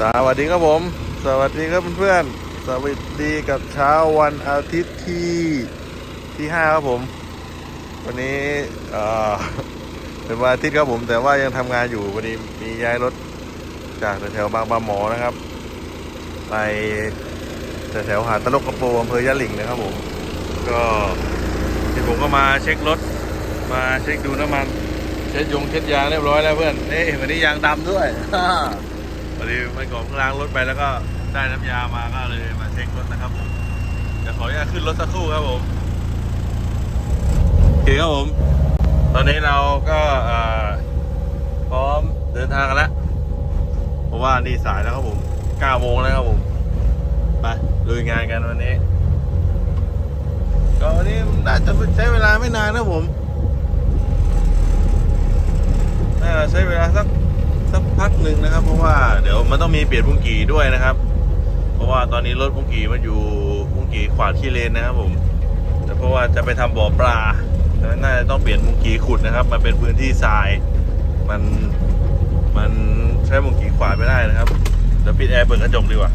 สวัสดีครับผม สวัสดีครับเพื่อนๆ สวัสดีกับเช้าวันอาทิตย์ที่ที่ห้าครับผม วันนี้เป็นวันอาทิตย์ครับผม แต่ว่ายังทำงานอยู่วันนี้มีย้ายรถจากแถวบางปะหมอนะครับ ไปแถวหาดตะลกกระโปงอำเภอยะหลิ่งนะครับผม ก็ที่ผมก็มาเช็ครถ มาเช็คดูน้ำมัน เช็ดยงเช็ดยางเรียบร้อยแล้วเพื่อนเอ้วันนี้ยางดำด้วย พอดีมันก่อนเพิ่งล้างรถไปแล้วก็ได้น้ำยามาก็เลยมาเช็ครถนะครับผมเดี๋ยวขออนุญาตขึ้นรถสักครู่ครับผมโอเคครับผม ตอนนี้เราก็พร้อมเดินทางกันแล้วเพราะว่านี่สายแล้วครับผม9โมงแล้วครับผมไปลุยงานกันวันนี้ก็วันนี้น่าจะใช้เวลาไม่นานนะผมน่าจะใช้เวลาสัก สักพักหนึ่งนะครับ เพราะว่าเดี๋ยวมันต้องมีเปลี่ยนพุงกีด้วยนะครับ เพราะว่าตอนนี้รถพุงกีมันอยู่พุงกีขวาดขี้เลนนะครับผมแต่เพราะว่าจะไปทำบ่อปลาดังนั้นน่าจะต้องเปลี่ยนพุงกีขุดนะครับ มันเป็นพื้นที่ทราย มัน มันใช้พุงกีขวาไม่ได้นะครับ เดี๋ยวปิดแอร์เปิดกระจกดีกว่า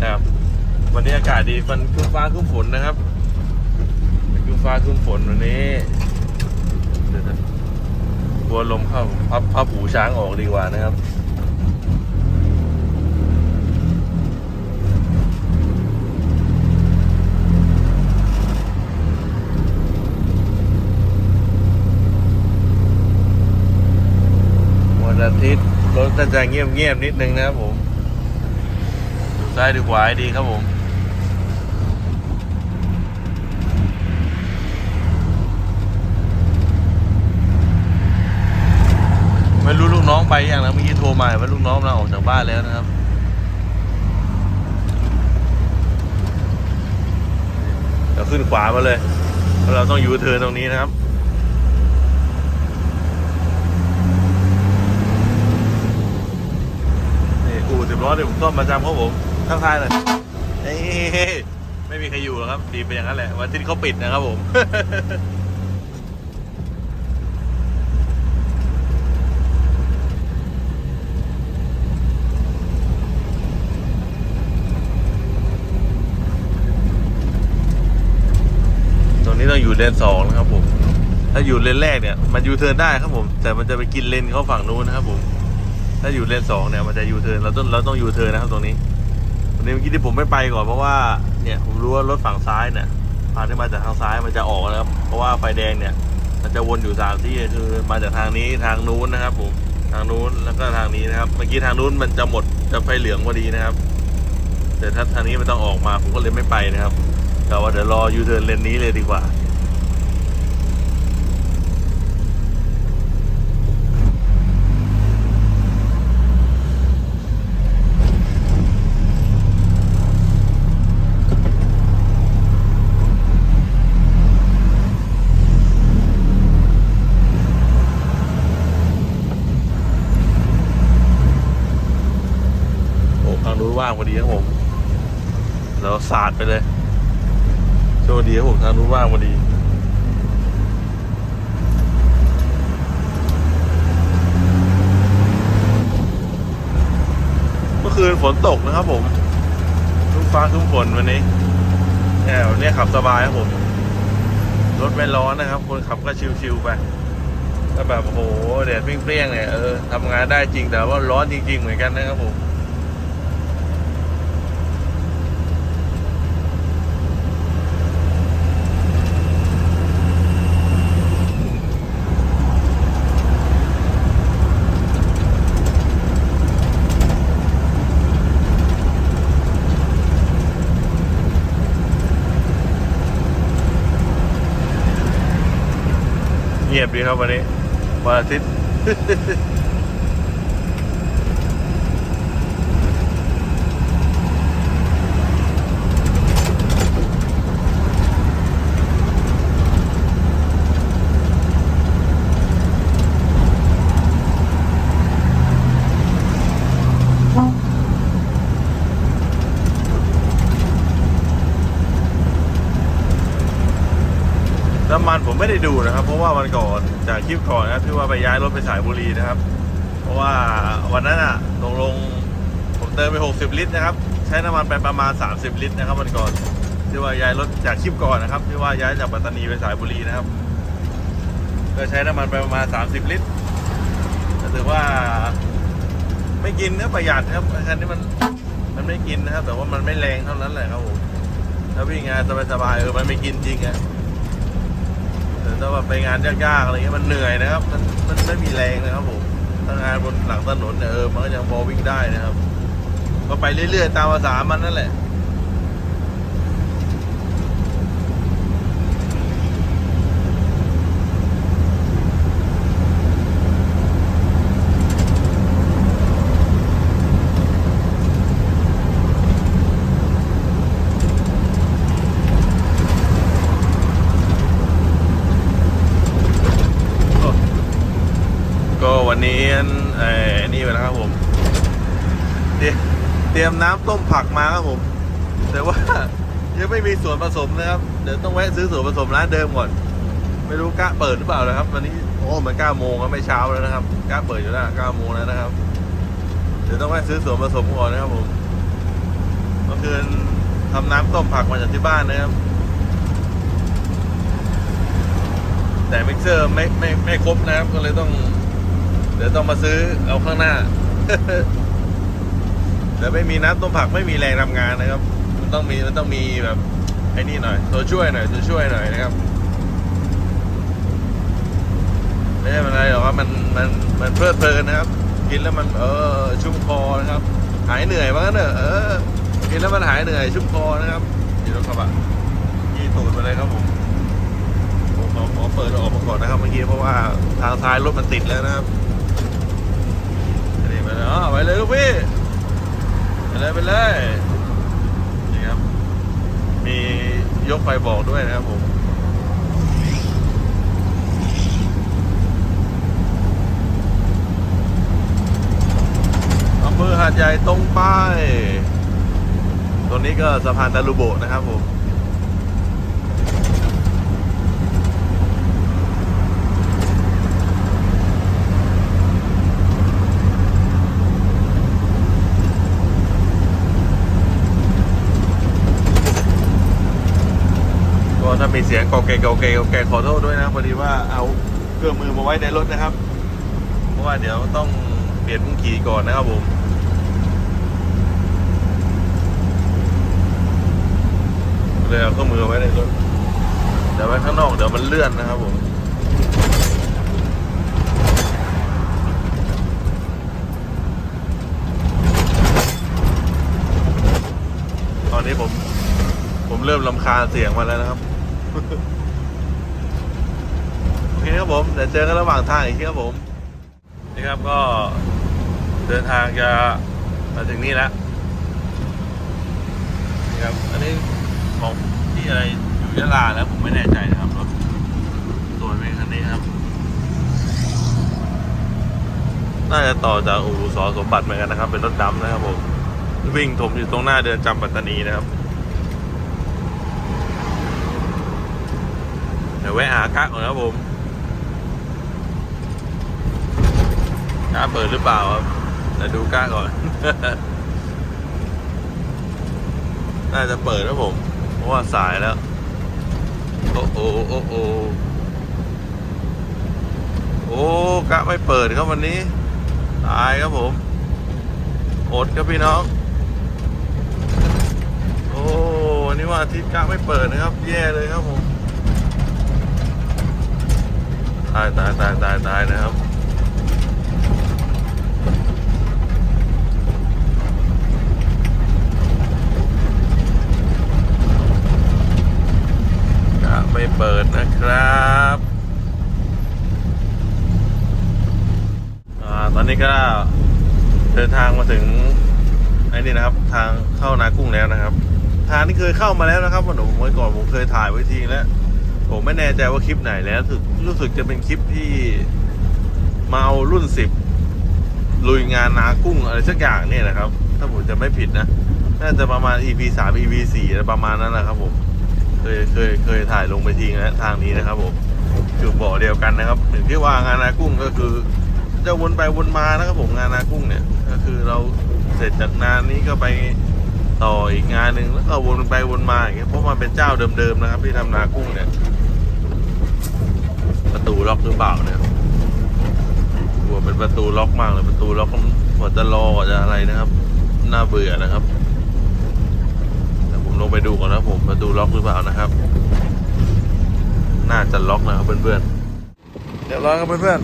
นะครับ วันนี้อากาศดีฟันคึ้มฟ้าคึ้มฝนนะครับคึ้มฟ้าคึ้มฝนวันนี้ ลัวลมเข้าพับพับหูช้างออกดีกว่านะครับวันอาทิตย์รถจะเงียบๆนิดนึงนะครับผมดูซ้ายดูขวาดีครับผม ไม่รู้ลูกน้องไปยังนะเมื่อกี้โทรมาว่าลูกน้องเราออกจากบ้านแล้วนะครับเดี๋ยวขึ้นขวามาเลยเราะเราต้องยูเทิร์นตรงนี้นะครับนี่อู่สิบล้อเดี๋ยวผมซ่อมประจำครับผมข้างท้ายเลยเอ้ยไม่มีใครอยู่หรอกครับดีไปอย่างนั้นแหละวันที่เขาปิดนะครับผม ตรงนี้ต้ อยู่เลนสองนะครับผม ถ้าอยู่เลนแรกเนี่ย มันยูเทิร์นได้ครับผม แต่มันจะไปกินเลนเขาฝั่งนู้นนะครับผม ถ้าอยู่เลนสองเนี่ยมันจะยูเทิร์นเราต้องเราต้องยูเทิร์นนะครับตรงนี้วันนี้เมื่อกี้ที่ผมไม่ไปก่อนเพราะว่าเนี่ยผมรู้ว่ารถฝั่งซ้ายเนี่ยพาที่มาจากทางซ้ายมันจะออกนะครับ เพราะว่าไฟแดงเนี่ย มันจะวนอยู่สามที่คือมาจากทางนี้ทางนู้นนะครับผมทางนู้นแล้วก็ทางนี้นะครับ เมื่อกี้ทางนู้นมันจะหมดจะไฟเหลืองพอดีนะครับ แต่ถ้าทางนี้มันต้องออกมาผมก็เลยไม่ไปนะครับแต่ว่าเดี๋ยวรอยูเทิร์นเลนนี้เลยดีกว่า ว่างพอดีครับผมเราสาดไปเลยโชคดีครับผมทางนู้นว่างพอดีเมื่อคืนฝนตกนะครับผมทุกฟ้าทุกฝนวันนี้แอบเนี่ยขับสบายครับผมรถไม่ร้อนนะครับ คนขับก็ชิวๆไปถ้าแบบโอ้โหแดดเปรี้ยงๆเนี่ยเออทำงานได้จริงแต่ว่าร้อนจริง ๆ เหมือนกันนะครับผม ยบดีครับวันนี้วันอาทิตย์ำมันผมไม่ได้ดูนะครับ เพราะว่าวันก่อนจากคลิปก่อนนะที่ว่าไปย้ายรถไปสายบุรีนะครับ เพราะว่าวันนั้นอะตกลงผมเติมไป 60 ลิตรนะครับ ใช้น้ำมันไปประมาณ 30 ลิตรนะครับวันก่อนที่ว่าย้ายรถจากคลิปก่อนนะครับที่ว่าย้ายจากปัตตานีไปสายบุรีนะครับก็ใช้น้ำมันไปประมาณ 30 ลิตรถือว่าไม่กินนะประหยัดนะครับคันนี้มันมันไม่กินนะครับ แต่ว่ามันไม่แรงเท่านั้นแหละครับผมถ้าวิ่งงานสบายๆเออมันไม่กินจริงอะ ถ้าว่าไปงานยากๆอะไรเงี้ยมันเหนื่อยนะครับ มันมันไม่มีแรงนะครับผมถ้างานบนหลังถนนเนี่ยเออมันก็ยังพอวิ่งได้นะครับ ก็ไปเรื่อยๆตามภาษามันนั่นแหละ ก็วันนี้เอ่อนี่ไปแล้วครับผม เตรียมเต้มผักมาครับผม แต่ว่ายังไม่มีส่วนผสมนะครับ เดี๋ยวต้องแวะซื้อส่วนผสมร้านเดิมก่อน ไม่รู้กล้าเปิดหรือเปล่านะครับ วันนี้โอ้มันเก้าโมงแล้วไม่เช้าแล้วนะครับกล้าเปิดอยู่แล้วเก้าโมงแล้วนะครับ เดี๋ยวต้องแวะซื้อส่วนผสมก่อนนะครับผมเมื่อคืนทำน้ำต้มผักมาจากที่บ้านนะครับ แต่มิกเซอร์ไม่ไม่ไม่ครบนะครับ ก็เลยต้อง เดี๋ยวต้องมาซื้อเอาข้างหน้า เดี๋ยวไม่มีน้ำต้มผักไม่มีแรงทำงานนะครับ มันต้องมีมันต้องมีแบบไอ้นี่หน่อยตัวช่วยหน่อยตัวช่วยหน่อยนะครับไม่ใช่อะไรหรอกครับมันมันมันเพลิดเพลินนะครับ กินแล้วมันเออชุ่มคอนะครับ หายเหนื่อยบ้างนเนอะเออกินแล้วมันหายเหนื่อยชุ่มคอนะครับอยู่รถกระบะยี่ตูดไปเลยครับผมผมขอขอเปิดออกมาก่อนนะครับเมื่อกี้เพราะว่าทางซ้ายรถมันติดแล้วนะครับนี่ไปเลยอ๋อไปเลยลูกพี่ ไปเลยไปเลยนี่ครับ มียกไฟบอกด้วยนะครับผมอำเภอหาดใหญ่ตรงไปตรงนี้ก็สะพานตาลูโบนะครับผม มีเสียงกอเกกอเกกอเกขอโทษด้วยนะพอดีว่าเอาเครื่องมือมาไว้ในรถนะครับ เพราะว่าเดี๋ยวต้องเปลี่ยนมุ้งขี่ก่อนนะครับผมเลยเอาเครื่องมือไว้ในรถเดี๋ยวไว้ข้างนอกเดี๋ยวมันเลื่อนนะครับผมตอนนี้ผม ผมเริ่มลำคาญเสียงมาแล้วนะครับ โอเคครับผมเดี๋ยวเจอกันระหว่างทางอีกทีครับผม นี่ครับก็เดินทางจะมาถึงนี่แล้วนี่ครับอันนี้ของที่อะไรอยู่ยะลาแล้วผมไม่แน่ใจนะครับรถสวยไหมคันนี้ครับ น่าจะต่อจากอู่สอสมบัติเหมือนกันนะครับ เป็นรถดำนะครับผมวิ่งถมอยู่ตรงหน้าเดินจำปัตตานีนะครับ เดี๋ยวแวะหากะก่อนนะครับผมกะเปิดหรือเปล่าครับเดี๋ยวดูกะก่อน น่าจะเปิดนะผม เพราะว่าสายแล้ว โอ้โอ้โอ้โอ้โอ้กะไม่เปิดครับวันนี้ ตายครับผม อดครับพี่น้อง โอ้วันนี้ว่าอาทิตย์กะไม่เปิดนะครับ แย่เลยครับผม ตายตายตายตายตายนะครับจะไม่เปิดนะครับอตอนนี้ก็เดินทางมาถึงไอ้นี่นะครับ ทางเข้านากุ้งแล้วนะครับ ทางที่เคยเข้ามาแล้วนะครับวันผมเมื่อก่อนผมเคยถ่ายไว้ทีแล้ว ผมไม่แน่ใจว่าคลิปไหนแล้วรู้สึกรู้สึกจะเป็นคลิปที่มาเอารุ่นสิบลุยงานนากุ้งอะไรสักอย่างเนี่ยนะครับ ถ้าผมจะไม่ผิดนะ น่าจะประมาณ EP สาม EP สี่อะไรประมาณนั้นแหละครับผมเคยเคยเคยถ่ายลงไปทีนะทางนี้นะครับผมอยู่บ่อเดียวกันนะครับถึงที่ว่างานนากุ้งก็คือจะวนไปวนมานะครับผมงานนากุ้งเนี่ย ก็คือเราเสร็จจากงานนี้ก็ไปต่ออีกงานหนึ่งแล้วก็วนไปวนมาอย่างเงี้ยเพราะมันเป็นเจ้าเดิมๆนะครับ ที่ทำนากุ้งเนี่ย ประตูล็อกหรือเปล่าเนี่ยกลัวเป็นประตูล็อกมากเลยประตูล็อกกว่าจะรอกว่าจะอะไรนะครับ น่าเบื่อนะครับเดี๋ยวผมลงไปดูก่อนนะผมประตูล็อกหรือเปล่านะครับ น่าจะล็อกนะครับเพื่อนๆเรียบร้อยครับเพื่อน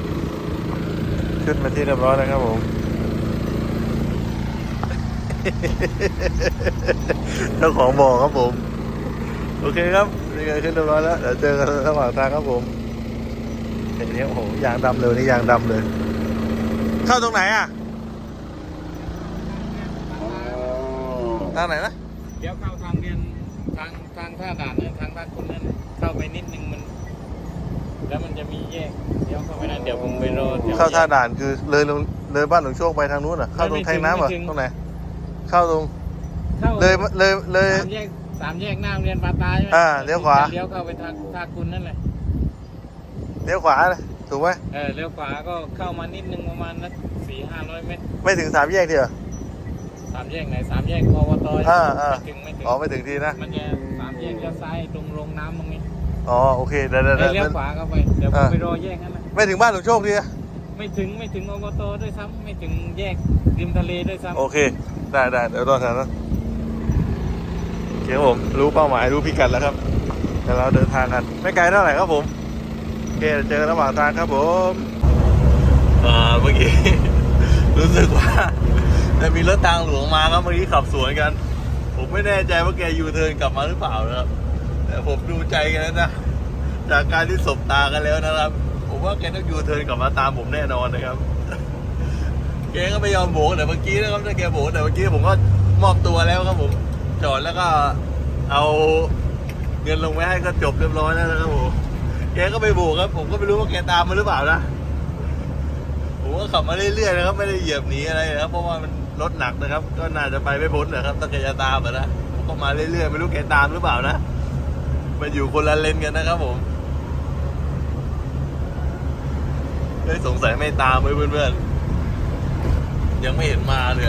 ๆขึ้นมาที่เรียบร้อยนะครับผมเจ้าของบอกครับผม โอเคครับนี่ไงขึ้นเรียบร้อยแล้วเดี๋ยวเจอกันระหว่างทางครับผม เห็นนี้โอ้โหยางดำเลยนี่ยางดำเลย เข้าตรงไหนอะทางไหนนะเดี๋ยวเข้าทางเรียนทางทางท่าด่านเนี่ยทางท่าคุณนั่นเข้าไปนิดนึงมัน แล้วมันจะมีแยกเดี๋ยวเข้าไปนั้นเดี๋ยวผมไปรอแถวเข้าท่าด่านคือเลยลงเลยบ้านหลวงโชคไปทางนู้นเหรอเข้าตรงแทงน้ำเหรอไม่ถึงตรงไหนเข้าตรงเข้าเลยเลยเลยสามแยกสามแยกหน้าโรงเรียนปาตาใช่ไหมอ่าเลี้ยวขวาเลี้ยวเข้าไปทางท่าคุณนั่นแหละ เลี้ยวขวาเลยถูกไหมเออเลี้ยวขวาก็เข้ามานิดนึงประมาณนักสี่ห้าร้อยเมตร ไม่ถึงสามแยกเดียวสามแยกไหนสามแยกอบตอ่าอ่าไม่ถึงไม่ถึงอ๋อไม่ถึงทีนะมันจะสามแยกเลี้ยวซ้ายตรงโรงน้ำตรงนี้อ๋อโอเคเดี๋ยวเดี๋ยวเอ้ยเดี๋เลี้ยยววขวาเข้าไปเดี๋ยวผมอ่าไปรอแยกนั่นนะไม่ถึงบ้านหลวงโชคทีนะไม่ถึงไม่ถึงอบตด้วยซ้ำไม่ถึงแยกริมทะเลด้วยซ้ำโอเค ได้ได้เดี๋ยวรอแถวนั้นโอเคครับผมรู้เป้าหมายรู้พิกัดแล้วครับเดี๋ยวเราเดินทางกัน ไม่ไกลเท่าไหร่ครับผมโอ เคเจอระหว่างทางครับผมอ่าเมื่อกี้ รู้สึกว่าจะมีรถทางหลวงมาครับเมื่อกี้ขับสวนกัน ผมไม่แน่ใจว่าแกยูเทิร์นกลับมาหรือเปล่านะครับ แต่ผมดูใจกันแล้วนะจากการที่สบตากันแล้วนะครับ ผมว่าแกต้องยูเทิร์นกลับมาตามผมแน่นอนนะครับแกก็ไม่ยอมโบกแต่เมื่อกี้นะครับถ้าแกโบกแต่เมื่อกี้ผมก็มอบตัวแล้วครับผมจอดแล้วก็เอาเงินลงไว้ให้ก็จบเรียบร้อยแล้วนะครับผม แกก็ไปโบกครับ ผมก็ไม่รู้ว่าแกตามมาหรือเปล่านะผมก็ขับมาเรื่อยๆนะครับ ไม่ได้เหยียบหนีอะไรนะครับเพราะว่ามันรถหนักนะครับ ก็น่าจะไปไม่พ้นนะครับถ้าแกจะตามนะผมก็มาเรื่อยๆไม่รู้แกตามหรือเปล่านะมันอยู่คนละเลนกันนะครับผมเฮ้ยสงสัยไม่ตามเลยเพื่อนๆยังไม่เห็นมาเลย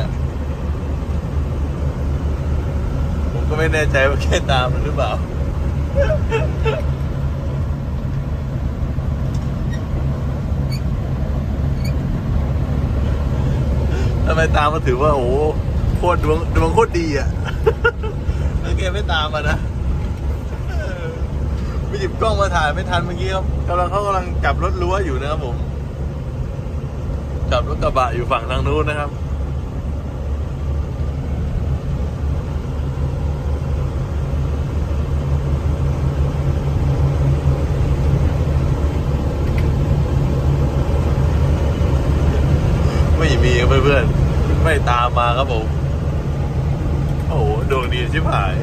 ผมก็ไม่แน่ใจว่าแค่ตามมันหรือเปล่า ทำไมตามมาถือว่าโอ้โหโคตรดวงดวงโคตรดีอะแล้วแกไม่ตามมานะไม่หยิบกล้องมาถ่ายไม่ทันเมื่อกี้ครับกำลังเขากำลังจับรถรั้วอยู่นะครับผม จับรถกระบะอยู่ฝั่งทางนู้นนะครับ ไม่มีครับเพื่อนๆ ไม่ตามมา ครับผม โอ้โหดวงดีชิบหาย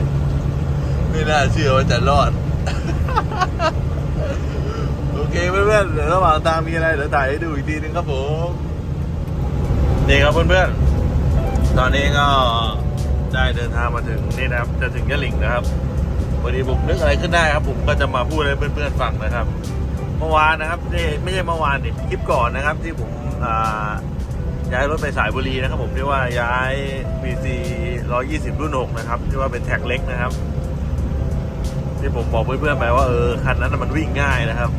ไม่น่าเชื่อว่าจะรอด โอเคเพื่อนๆเดี๋ยวระหว่างทางมีอะไรเดี๋ยวถ่ายให้ดูอีกทีนึงครับผม นี่ครับเพื่อนๆ ตอนนี้ก็ได้เดินทางมาถึงนี่นะครับ จะถึงยะหลิงนะครับวันนี้ผมนึกอะไรขึ้นได้ครับ ผมก็จะมาพูดให้เพื่อนๆฟังนะครับ เมื่อวานนะครับไม่ใช่เมื่อวานดิคลิปก่อนนะครับ ที่ผมอ่า ย้ายรถไปสายบุรีนะครับผมที่ว่าย้าย BC 120 รุ่น 6 นะครับ ที่ว่าเป็นแท็กเล็กนะครับ ที่ผมบอกเพื่อนๆไปว่าเออคันนั้นมันวิ่งง่ายนะครับ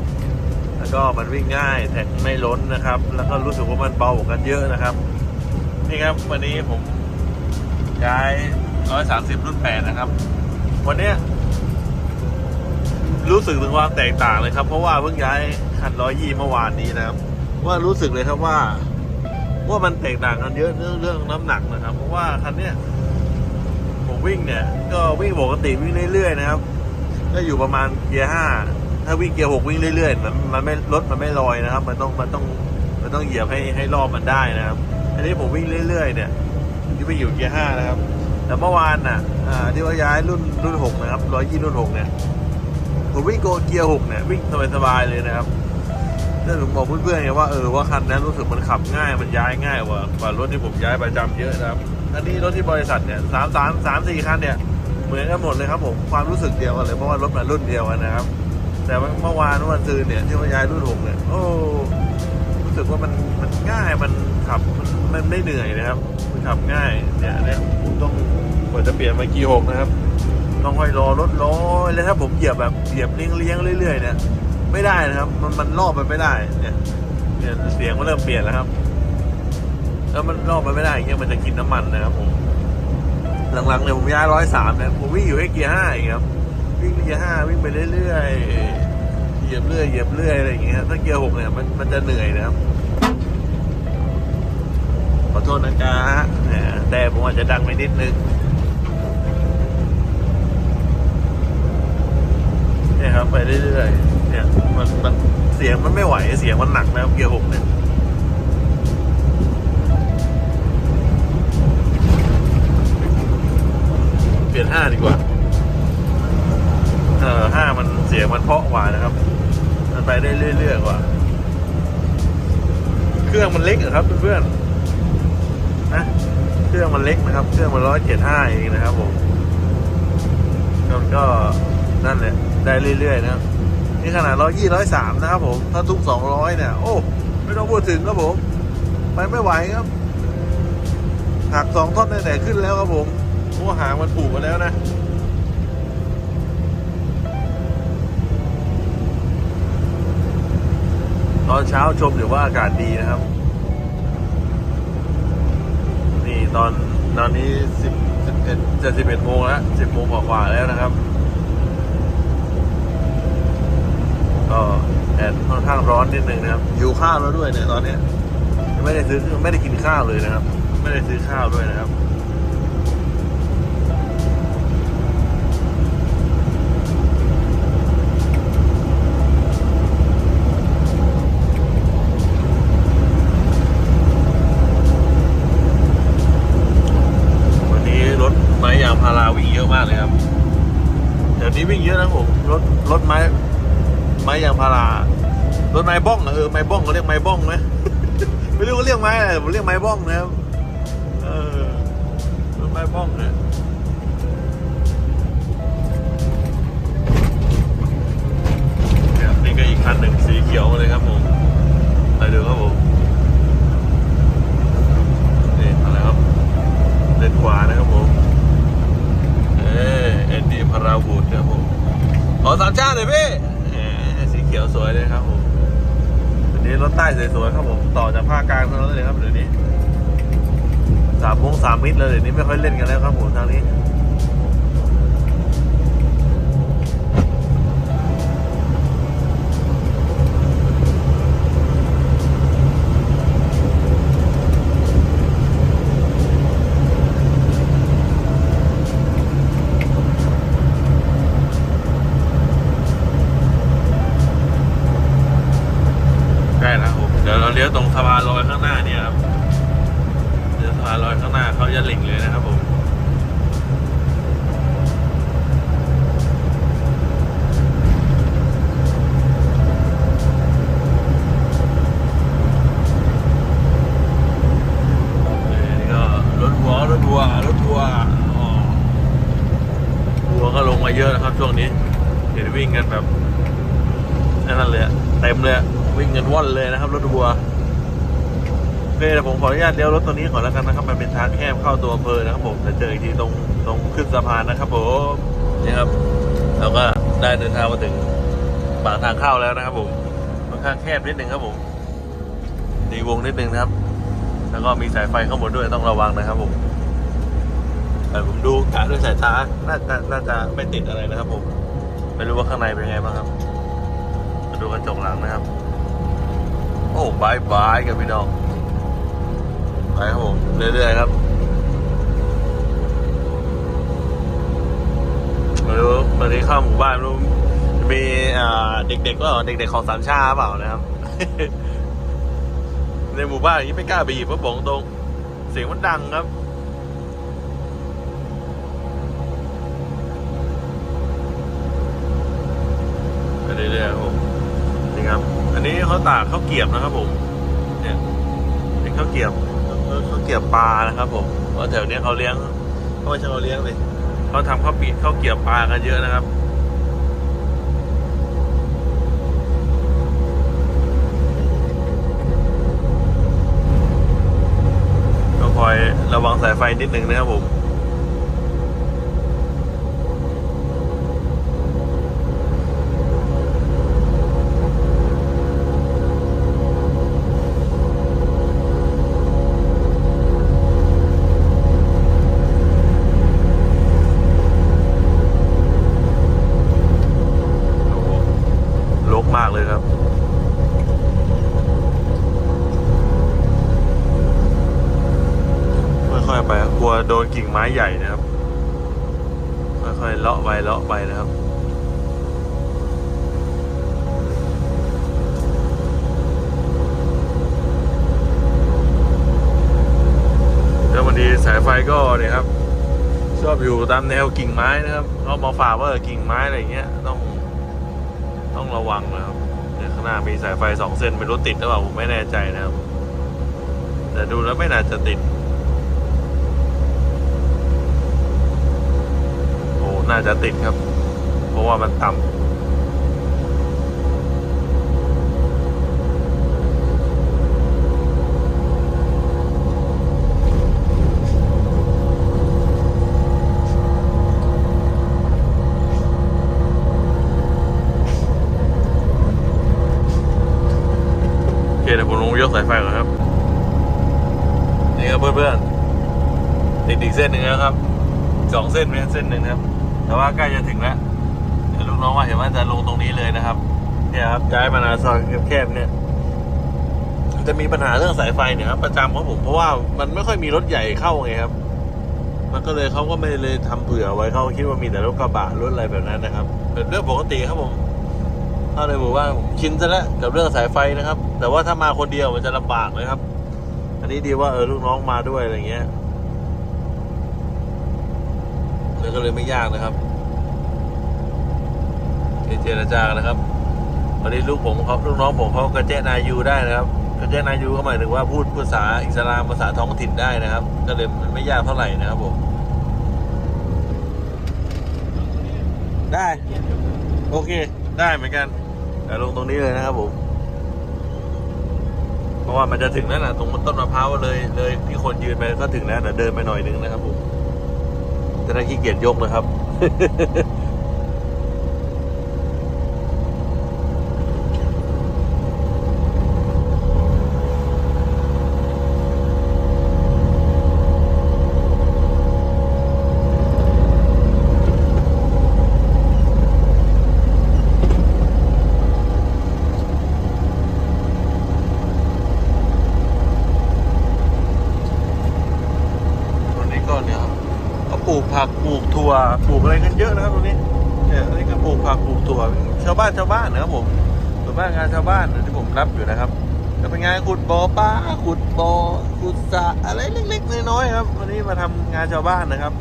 แล้วก็มันวิ่งง่ายแท็กไม่ล้นนะครับ แล้วก็รู้สึกว่ามันเบากันเยอะนะครับ นี่ครับวันนี้ผมย้าย 130 รุ่น 8 นะครับ วันนี้รู้สึกถึงความแตกต่างเลยครับ เพราะว่าเพิ่งย้ายคันร้อยยี่เมื่อวานนี้นะครับ ว่ารู้สึกเลยครับว่า ว่ามันแตกต่างกันเยอะเรื่องเรื่องน้ำหนักนะครับ เพราะว่าคันเนี้ยผมวิ่งเนี่ย ก็วิ่งปกติวิ่งเรื่อยๆนะครับ ก็อยู่ประมาณเกียร์ห้าถ้าวิ่งเกียร์หกวิ่งเรื่อยๆมันมันไม่รถมันไม่ลอยนะครับ มันต้องมันต้องมันต้องเหยียบให้ให้รอบมันได้นะครับ อันนี้ผมวิ่งเรื่อยๆ เนี่ยที่ไปอยู่เกียร์ห้านะครับ แต่เมื่อวานน่ะที่ว่าย้ายรุ่นรุ่นหกนะครับร้อยยี่รุ่นหกเนี่ยผมวิ่งโกเกียร์หกเนี่ยวิ่งสบายๆเลยนะครับ ถ้าผมบอกเพื่อนๆไงว่าเออว่าคันนั้รู้สึกมันขับง่ายมันย้ายง่ายกว่ากว่ารถที่ผมย้ายประจำเยอะนะครับอันนี้รถที่บริษัทเนี่ยสามสามสามสี่คันเนี่ยเหมือนกันหมดเลยครับผมความรู้สึกเดียวกันเลยเพราะว่ารถมันรุ่นเดียวกันนะครับ แต่ว่าเมื่อวานวันซืนเนี่ยที่ว่าย้ายรุ่นหกเนี่ยโอ้รู้สึกว่ามันมันง่ายมันขับมันไม่เหนื่อยนะครับมันขับง่ายเนี่ยเนี่ยผมต้องกว่าจะเปลี่ยนมากี่หกนะครับ ต้องคอยรอรถรอแล้วถ้าผมเหยียบแบบเหยียบเลี้ยงเลี้ยงเรื่อยๆเนี่ย ไม่ได้นะครับ มันมันรอบมันไม่ได้ เนี่ยเนี่ยเสียงมันเริ่มเปลี่ยนแล้วครับ แล้วมันรอบมันไม่ได้อย่างเงี้ยมันจะกินน้ำมันนะครับผมหลังๆเนี่ยผมย้ายร้อยสามเนี่ยผมวิ่งอยู่ให้เกียร์ห้าอย่างเงี้ยครับวิ่งเกียร์ห้าวิ่งไปเรื่อยๆเหยียบเรื่อยเหยียบเรื่อยอะไรอย่างเงี้ยถ้าเกียร์หกเนี่ยมันมันจะเหนื่อยนะครับขอโทษนะจ๊ะแต่ผมอาจจะดังไปนิดนึงเนี่ยครับไปเรื่อยๆ เนี่ยมันมันเสียงมันไม่ไหวเสียงมันหนักนะครับเกียร์หกเนี่ยเปลี่ยนห้าดีกว่า เออห้ามันเสียงมันเพาะกว่านะครับ มันไปได้เรื่อยๆกว่า เครื่องมันเล็กอะครับเพื่อนๆนะเครื่องมันเล็กนะครับ เครื่องมันร้อยเจ็ดห้าเองนะครับผมแล้วก็นั่นแหละได้เรื่อยๆนะครับ นี่ขนาดร้อยยี่ร้อยสามนะครับผม ถ้าทุกสองร้อยเนี่ย โอ้ ไม่ต้องพูดถึงครับผม ไปไม่ไหวครับ หักสองท่อนตั้แต่ขึ้นแล้วครับผมหัวหางมันผูกมาแล้วนะตอนเช้าชมหรือว่าอากาศดีนะครับ นี่ตอนตอนนี้สิบสิบเอ็ดจะสิบเอ็ดโมงแล้วสิบโมงกว่าๆแล้วนะครับ ก็ แดดค่อนข้างร้อนนิดนึงนะครับหิวข้าวแล้วด้วยเนี่ยตอนเนี้ยยังไม่ได้ซื้อไม่ได้กินข้าวเลยนะครับ ไม่ได้ซื้อข้าวด้วยนะครับวันนี้รถไม้ยางพาราวิ่งเยอะมากเลยครับ เดี๋ยวนี้วิ่งเยอะนะผม รถรถไม้ ไม้ยางพารารถไม้บ้องเออไม้บ้องเขาเรียกไม้บ้องไหมไม่รู้เขาเรียกไม้อะไรผมเรียกไม้บ้องนะครับเออรถไม้บ้องนี่ยครับนี่ก็อีกคันหนึ่งสีเขียวมาเลยครับผมไปดูครับผมนี่อะไรครับเลนขวานะครับผมเออเอ็นดีพาราวูดครับผมขอสามชาติหน่อยพี่ เขียวสวยเลยครับผมเดี๋ยวนี้รถใต้สวยๆครับผมต่อจากภาคกลางเท่านั้นเลยครับเดี๋ยวนี้สามโมงสามมิตรเลยเดี๋ยวนี้ไม่ค่อยเล่นกันแล้วครับผมทางนี้ เลี้ยวรถตัวนี้ก่อนแล้วกันนะครับ มันเป็นทางแคบเข้าตัวอำเภอนะครับผมจะเจออีกทีตรงตรงขึ้นสะพานนะครับผมนี่ครับเราก็ได้เดินทางมาถึงปากทางเข้าแล้วนะครับผมค่อนข้างแคบนิดนึงครับผมดีวงนิดนึงนะครับ แล้วก็มีสายไฟข้างบนด้วยต้องระวังนะครับผมแต่ผมดูกะด้วยสายตาน่าจะน่าจะไม่ติดอะไรนะครับผมไม่รู้ว่าข้างในเป็นไงบ้างครับมาดูกระจกหลังนะครับ โอ้บายบายกันพี่น้อง ไปครับผมเรื่อยๆครับไม่รู้ตอนนี้เข้าหมู่บ้านรู้มีเด็กๆก็เด็กๆของสามชาเปล่านะครับ ในหมู่บ้านอย่างนี้ไม่กล้าไปหยิบเพราะบอกตรง เสียงมันดังครับไปเรื่อยๆครับผมนี่ครับ อันนี้เขาตากข้าวเกียบนะครับผมเนี่ยเป็นข้าวเกียบ ข้าวเกี๊ยวปลานะครับผมเพราะแถวนี้เขาเลี้ยงเขาไม่ใช่เขาเลี้ยงเลยเขาทำข้าวปีข้าวเกี๊ยวปลากันเยอะนะครับก็คอยระวังสายไฟนิดนึงนะครับผม ลัวโดนกิ่งไม้ใหญ่นะครับ ค่อยๆเลาะไปเลาะไปนะครับแล้ววันนี้สายไฟก็เนี่ยครับ ชอบอยู่ตามแนวกิ่งไม้นะครับเขามาฝากว่ากิ่งไม้อะไรเงี้ยต้องต้องระวังนะครับเดี๋ยวข้างหน้ามีสายไฟสองเส้นไม่รู้ติดหรือเปล่าผมไม่แน่ใจนะครับ แต่ดูแล้วไม่น่าจะติด โอ้ น่าจะติดครับ เพราะว่ามันต่ำโอเคเดี๋ยวผมลงยกสายไฟก่อนครับ นี่ครับเพื่อนๆติดอีกเส้นหนึ่งแล้วครับสองเส้นเป็นเส้นหนึ่งครับ แต่ว่าใกล้จะถึงแล้วเดี๋ยวลูกน้องว่าเห็นว่าจะลงตรงนี้เลยนะครับ เนี่ยครับย้ายมานาซอยแคบๆเนี่ยจะมีปัญหาเรื่องสายไฟเนี่ยครับประจำของผมเพราะว่ามันไม่ค่อยมีรถใหญ่เข้าไงครับ มันก็เลยเขาก็ไม่เลยทำเผื่อไว้เขาคิดว่ามีแต่รถกระบะรถอะไรแบบนั้นนะครับ เป็นเรื่องปกติครับผมถ้าในหมู่บ้านผมชินซะแล้วกับเรื่องสายไฟนะครับ แต่ว่าถ้ามาคนเดียวมันจะลำบากเลยครับ อันนี้ดีว่าเออลูกน้องมาด้วยอะไรเงี้ย ก็เลยไม่ยากนะครับเจรจากนะครับวันนี้ลูกผมเขาลูกน้องผมเขากระเจนายูได้นะครับกระเจนายูก็หมายถึงว่าพูดภาษาอิสลามภาษาท้องถิ่นได้นะครับ ก็เลยมันไม่ยากเท่าไหร่นะครับผมได้ โอเค ได้เหมือนกันแต่ลงตรงนี้เลยนะครับผมเพราะว่ามันจะถึงแล้วนะตรงต้นมะพร้าวเลยเลยที่คนยืนไปก็ถึงแล้วเดี๋ยวเดินไปหน่อยนึงนะครับผม จะได้ขี้เกียจยกนะครับ ตรงนี้ก็เนี่ยครับเขาปลูกผักปลูกถั่วปลูกอะไรกัน เยอะนะครับตรงนี้เนี่ยอันนี้ก็ปลูกผักปลูกถั่วชาวบ้านชาวบ้านนะครับผมส่วนมากงานชาวบ้านที่ผมรับอยู่นะครับจะเป็นงานขุดบ่อปลาขุดบ่อขุดสระอะไรเล็กๆน้อยๆครับ วันนี้มาทำงานชาวบ้านนะครับ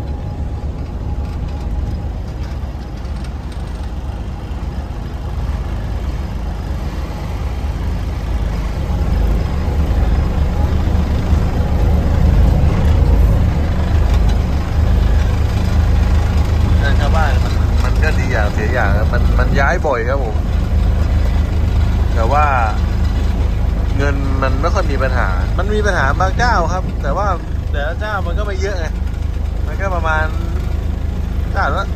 งานชาวบ้านมันมันก็ดีอย่างเสียอย่างครับมันมันย้าย บ่อยครับผม แต่ว่า เงินมันไม่ค่อยมีปัญหา มันมีปัญหาบางเจ้าครับ แต่ว่าแต่ละเจ้ามันก็ไม่เยอะไง มันก็ประมาณเจ้าละ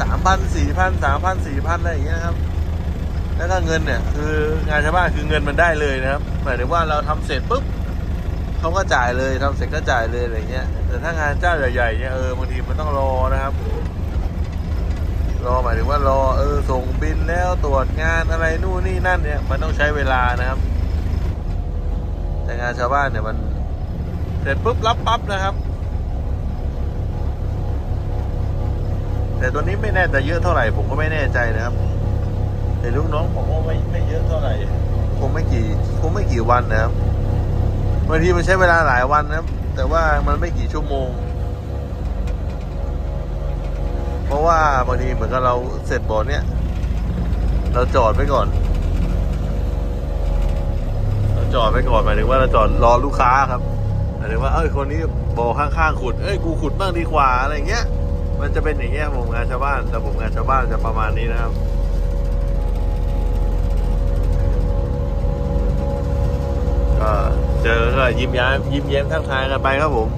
สามพันสี่พันสามพันสี่พันอะไรอย่างเงี้ยครับ แล้วก็เงินเนี่ย คืองานชาวบ้านคือเงินมันได้เลยนะครับ หมายถึงว่าเราทำเสร็จปุ๊บเขาก็จ่ายเลยทำเสร็จก็จ่ายเลยอะไรเงี้ย แต่ถ้างานเจ้าใหญ่ๆเนี่ยเออบางทีมันต้องรอนะครับ รอหมายถึงว่ารอเออส่งบินแล้วตรวจงานอะไรนู่นนี่นั่นเนี่ย มันต้องใช้เวลานะครับ แต่งานชาวบ้านเนี่ยมันเสร็จปุ๊บรับปั๊บนะครับ แต่ตัวนี้ไม่แน่แต่เยอะเท่าไหร่ ผมก็ไม่แน่ใจนะครับแต่ลูกน้องผมก็ไม่ไม่เยอะเท่าไหร่คงไม่กี่คงไม่กี่วันนะครับบางทีมันใช้เวลาหลายวันนะครับ แต่ว่ามันไม่กี่ชั่วโมง ราะว่าบางทีเหมือนกับเราเสร็จบอลเนี่ยเราจอดไว้ก่อน เราจอดไว้ก่อนหมายถึงว่าเราจอดรอลูกค้าครับหมายถึงว่าเอ้ยคนนี้บอกข้างๆขุดเอ้ยกูขุดบ้างดีกว่าอะไรเงี้ย มันจะเป็นอย่างเงี้ยผมงานชาวบ้าน แต่ผมงานชาวบ้านจะประมาณนี้นะครับก็เจอก็ยิ้มย้มยิ้มแย้มทักทายกันไปครับผม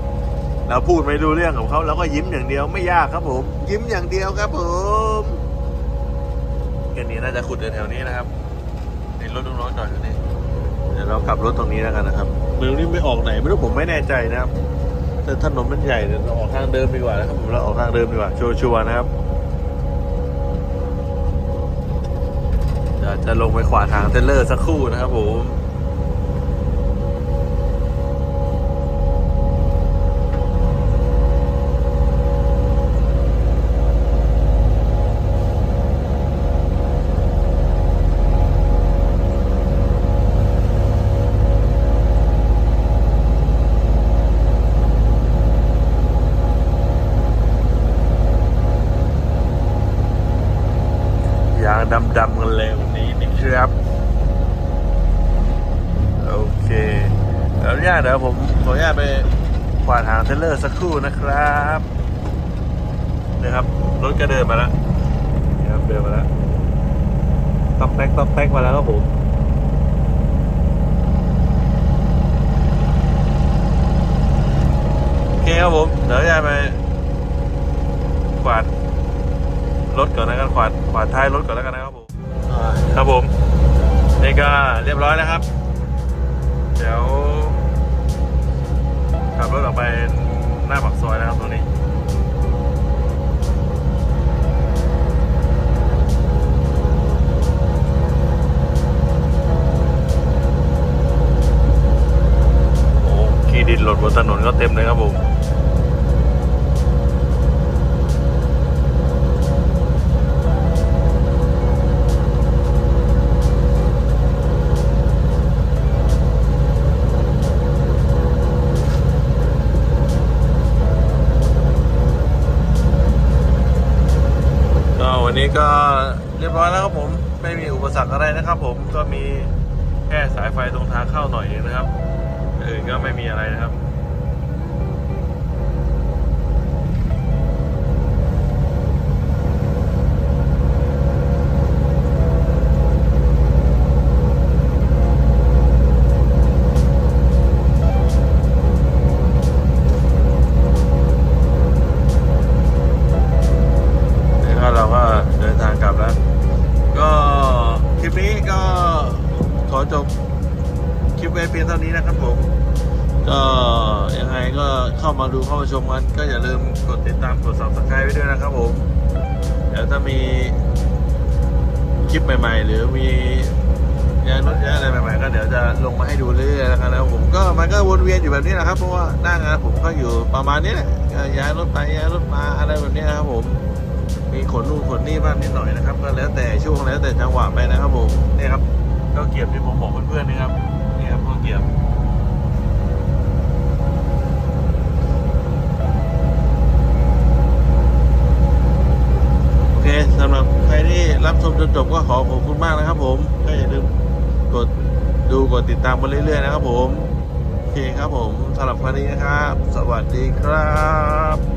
เราพูดไม่รู้เรื่องของเขาเราก็ยิ้มอย่างเดียวไม่ยากครับผม ยิ้มอย่างเดียวครับผมแค่นี้น่าจะขุดแถวๆนี้นะครับนี่รถน้องๆจอดอยู่นี่เดี๋ยวเราขับรถตรงนี้แล้วกันนะครับเมืองนี้ไม่ออกไหนไม่รู้ผมไม่แน่ใจนะครับแต่ถนนมันใหญ่เดี๋ยวเราออกทางเดิมดีกว่านะครับผมเราออกทางเดิมดีกว่าชัวร์ๆนะครับเดี๋ยวจะลงไปขวาทางเทรลเลอร์สักครู่นะครับผม เลยวันนี้นะครับ โอเคเดี๋ยวอนุญาตเดี๋ยวผมขออนุญาตไปกวาดหางเทเลอร์สักครู่นะครับนะครับรถก็เดินมาแล้วนี่ครับเดินมาแล้วต๊อกแต๊กต๊อกแต๊กมาแล้วครับผมโอเคครับผมเดี๋ยวอนุญาตไปกวาดรถก่อนนะครับขวาดขวาดท้ายรถก่อนแล้วกันนะครับผม ครับผมนี่ก็เรียบร้อยนะครับ เดี๋ยวขับรถออกไปหน้าปากซอยนะครับตรงนี้โอ้ขี่ดินหล่นบนถนนก็เต็มเลยครับผม อจบคลิปไว้เพียงเท่านี้นะครับผม ก็ยังไงก็เข้ามาดูเข้ามาชมกัน ก็อย่าลืมกดติดตามกด subscribe ไว้ด้วยนะครับผม เดี๋ยวถ้ามีคลิปใหม่ ๆ หรือมีงานรถยนอะไรใหม่ๆก็เดี๋ยวจะลงมาให้ดูเรื่อยๆแล้วกันนะครับผมก็มันก็วนเวียนอยู่แบบนี้แหละครับเพราะว่าหน้างานผมก็อยู่ประมาณนี้แหละย้ายรถไปย้ายรถมาอะไรแบบนี้นะครับผมมีขนนู่นขนนี่บ้างนิดหน่อยนะครับ ก็แล้วแต่ช่วงแล้วแต่จังหวะไปนะครับผมนี่ครับ ก็เกียบที่ผมบอกเพื่อนๆนี่ครับนี่ครับพวเกียบโอเคสำหรับใครที่รับชมจนจบก็ขอขอบคุณมากนะครับผมก็อย่าลืมกดดูกดติดตามมาเรื่อยๆนะครับผมโอเคครับผมสำหรับวันนี้นะครับ สวัสดีครับ